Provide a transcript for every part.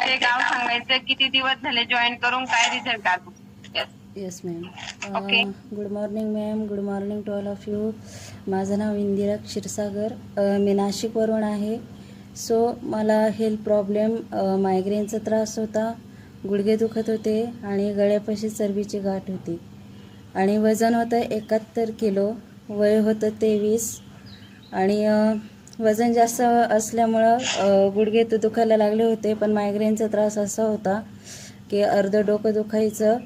सांगायचे गाव सांगायचं किती दिवस झाले जॉईन करून काय रिझल्ट आला. Yes ma'am Okay. Good morning ma'am good morning to all of you माझं नाव इंदिरा क्षीरसागर. अ, मी नाशिकवरून आहे. सो मला हेल्थ प्रॉब्लेम मायग्रेनचा त्रास होता गुडघे दुखत होते आणि गळ्यापाशी चरबीची गाठ होती. आणि वजन होतं एकाहत्तर किलो वय होतं तेवीस. आणि अ, वजन जास्त असल्यामुळं गुडघे तर दुखायला लागले होते पण मायग्रेनचा त्रास असा होता की अर्धं डोकं दुखायचं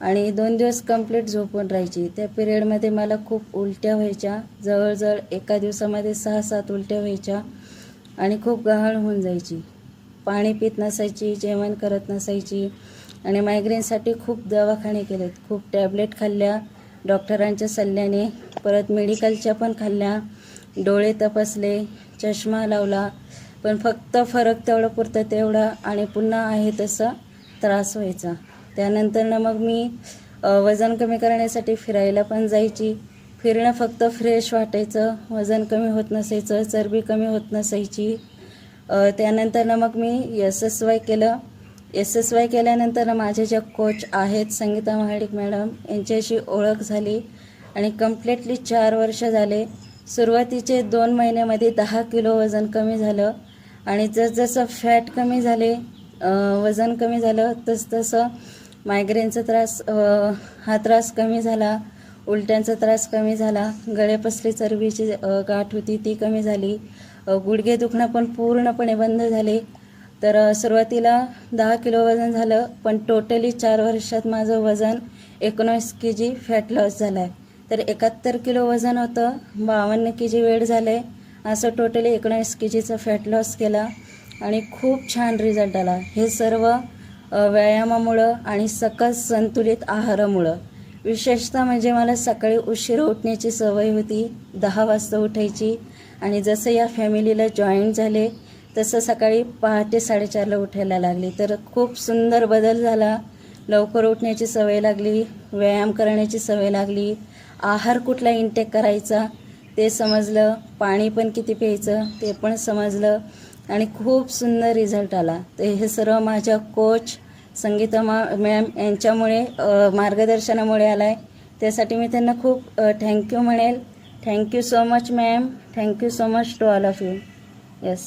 आणि दोन दिवस कंप्लीट झोपून राहायची. त्या पिरियडमध्ये मला खूप उलट्या व्हायच्या. जवळजवळ एका दिवसामध्ये सहा सात उलट्या व्हायच्या आणि खूप गहाळ होऊन जायची. पाणी पित नसायची जेवण करत नसायची आणि मायग्रेनसाठी खूप दवाखाने केलेत. खूप टॅबलेट खाल्ल्या डॉक्टरांच्या सल्ल्याने परत मेडिकलच्या पण खाल्ल्या. डोळे तपासले चष्मा लावला पण फक्त फरक तेवढं पुरतं तेवढा आणि पुन्हा आहे तसा त्रास व्हायचा. त्यानंतरनं मग मी वजन कमी करण्यासाठी फिरायला पण जायची. फिरणं फक्त फ्रेश वाटायचं वजन कमी होत नसायचं चरबी कमी होत नसायची. त्यानंतरनं मग मी एस एस वाय केलं. एस एस वाय केल्यानंतर माझे जे कोच आहेत संगीता महाडिक मॅडम यांच्याशी ओळख झाली आणि कम्प्लिटली चार वर्ष झाले. सुरुवातीचे दोन महिन्यामध्ये दहा किलो वजन कमी झालं आणि जसजसं फॅट कमी झाले वजन कमी झालं तसतसं मायग्रेनचा त्रास हा त्रास कमी झाला उलट्यांचा त्रास कमी झाला गळ्यापसली चरबीची गाठ होती ती कमी झाली गुडघे दुखणं पण पूर्णपणे बंद झाले. तर सुरुवातीला दहा किलो वजन झालं पण टोटली चार वर्षात माझं वजन एकोणीस के जी फॅट लॉस झाला आहे तर एकाहत्तर किलो वजन होतं. बावन्न के जी वेट झाले. असं टोटली एकोणीस के जीचा फॅट लॉस केला. आणि खूप छान रिझल्ट आला. हे सर्व व्यायामामुळं आणि सकस संतुलित आहारामुळं. विशेषतः म्हणजे मला सकाळी उशीर उठण्याची सवय होती. दहा वाजता उठायची. आणि जसं या फॅमिलीला जॉईन झाले तसं सकाळी पहाटे साडेचारला उठायला लागली. तर खूप सुंदर बदल झाला. लवकर उठण्याची सवय लागली व्यायाम करण्याची सवय लागली आहार कुठला इंटेक करायचा ते समजलं पाणी पण किती प्यायचं ते पण समजलं आणि खूप सुंदर रिझल्ट आला. तर हे सर्व माझ्या कोच संगीता मा मॅम यांच्यामुळे मार्गदर्शनामुळे आला आहे त्यासाठी मी त्यांना खूप थँक्यू म्हणेल. Thank you so much ma'am thank you so much to all of you yes